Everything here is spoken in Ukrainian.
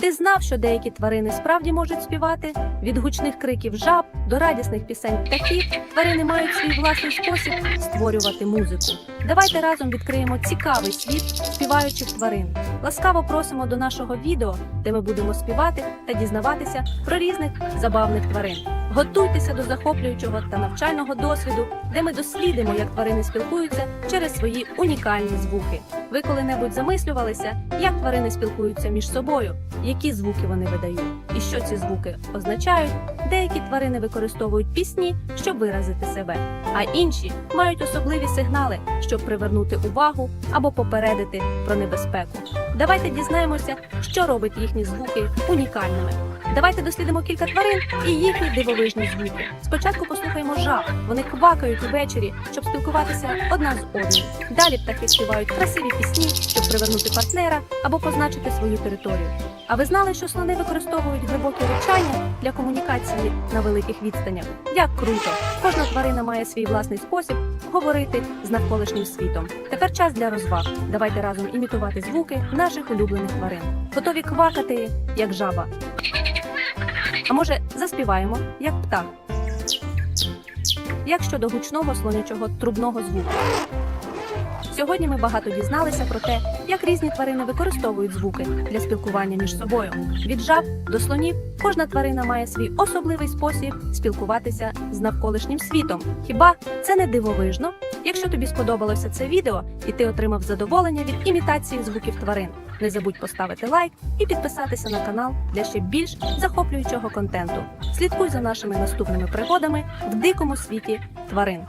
Ти знав, що деякі тварини справді можуть співати? Від гучних криків жаб до радісних пісень птахів тварини мають свій власний спосіб створювати музику. Давайте разом відкриємо цікавий світ співаючих тварин. Ласкаво просимо до нашого відео, де ми будемо співати та дізнаватися про різних забавних тварин. Готуйтеся до захоплюючого та навчального досвіду, де ми дослідимо, як тварини спілкуються через свої унікальні звуки. Ви коли-небудь замислювалися, як тварини спілкуються між собою, які звуки вони видають, і що ці звуки означають. Деякі тварини використовують пісні, щоб виразити себе, а інші мають особливі сигнали, щоб привернути увагу або попередити про небезпеку. Давайте дізнаємося, що робить їхні звуки унікальними. Давайте дослідимо кілька тварин і їхні дивовижні звуки. Спочатку послухаємо жаб. Вони квакають увечері, щоб спілкуватися одна з одною. Далі птахи співають красиві пісні, щоб привернути партнера або позначити свою територію. А ви знали, що слони використовують глибокі речання для комунікації на великих відстанях? Як круто! Кожна тварина має свій власний спосіб говорити з навколишнім світом. Тепер час для розваг. Давайте разом імітувати звуки наших улюблених тварин. Готові квакати, як жаба. А може, заспіваємо, як птах? Як щодо гучного слонячого трубного звуку? Сьогодні ми багато дізналися про те, як різні тварини використовують звуки для спілкування між собою. Від жаб до слонів кожна тварина має свій особливий спосіб спілкуватися з навколишнім світом. Хіба це не дивовижно? Якщо тобі сподобалося це відео і ти отримав задоволення від імітації звуків тварин, не забудь поставити лайк і підписатися на канал для ще більш захоплюючого контенту. Слідкуй за нашими наступними пригодами в дикому світі тварин.